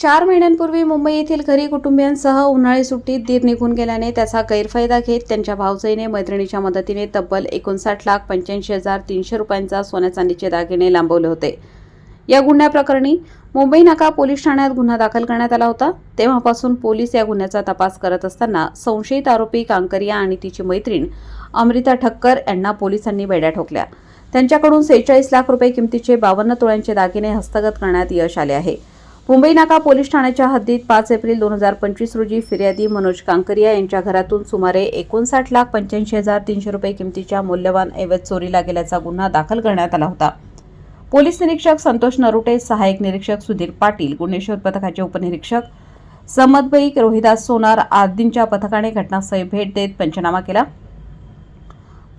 चार महिन्यांपूर्वी मुंबई येथील घरी कुटुंबियांसह उन्हाळी सुट्टीत दीर निघून गेल्याने त्याचा गैरफायदा घेत त्यांच्या भावजईने मैत्रिणीच्या मदतीने तब्बल एकोणसाठ लाख पंच्याऐंशी हजार तीनशे रुपयांचा सोन्या चांदीचे दागिने लांबवले होते. या गुन्ह्याप्रकरणी मुंबई नाका पोलीस ठाण्यात गुन्हा दाखल करण्यात आला होता. तेव्हापासून पोलीस या गुन्ह्याचा तपास करत असताना संशयित आरोपी कांकरिया आणि तिची मैत्रीण अमृता ठक्कर यांना पोलिसांनी बेड्या ठोकल्या. त्यांच्याकडून सेहेचाळीस लाख रुपये किमतीचे बावन्न तोळ्यांचे दागिने हस्तगत करण्यात यश आले आहे. मुंबई नाका पोलीस ठाण्याच्या हद्दीत पाच एप्रिल दोन हजार पंचवीस रोजी फिर्यादी मनोज कांकरिया यांच्या घरातून सुमारे एकोणसाठ लाख पंच्याऐंशी हजार तीनशे रुपये किमतीच्या मौल्यवान ऐवज चोरीला गेल्याचा गुन्हा दाखल करण्यात आला होता. पोलीस निरीक्षक संतोष नरुटे सहाय्यक निरीक्षक सुधीर पाटील गुन्हे पथकाचे उपनिरीक्षक समदबईक रोहिदास सोनार आदींच्या पथकाने घटनास्थळी भेट देत पंचनामा केला.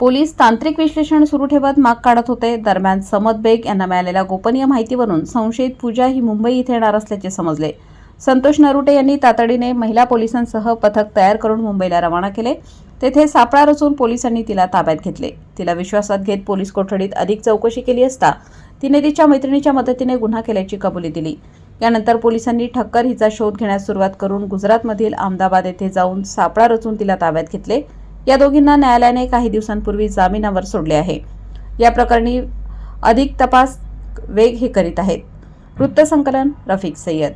पोलीस तांत्रिक विश्लेषण सुरू ठेवत माग काढत होते. दरम्यान समद बेग यांना मिळालेल्या गोपनीय माहितीवरून संशयित पूजा ही मुंबई इथे येणार असल्याचे समजले. संतोष नरुटे यांनी तातडीने महिला पोलिसांसह पथक तयार करून मुंबईला रवाना केले. तेथे सापळा रचून पोलिसांनी तिला ताब्यात घेतले. तिला विश्वासात घेत पोलीस कोठडीत अधिक चौकशी केली असता तिने तिच्या मैत्रिणीच्या मदतीने गुन्हा केल्याची कबुली दिली. यानंतर पोलिसांनी ठक्कर हिचा शोध घेण्यास सुरुवात करून गुजरातमधील अहमदाबाद येथे जाऊन सापळा रचून तिला ताब्यात घेतले. या दोघींना न्यायालयाने काही दिवसांपूर्वी जामिनावर सोडले आहे. या प्रकरणी अधिक तपास वेग हे करीत आहेत. वृत्तसंकलन रफिक सय्यद.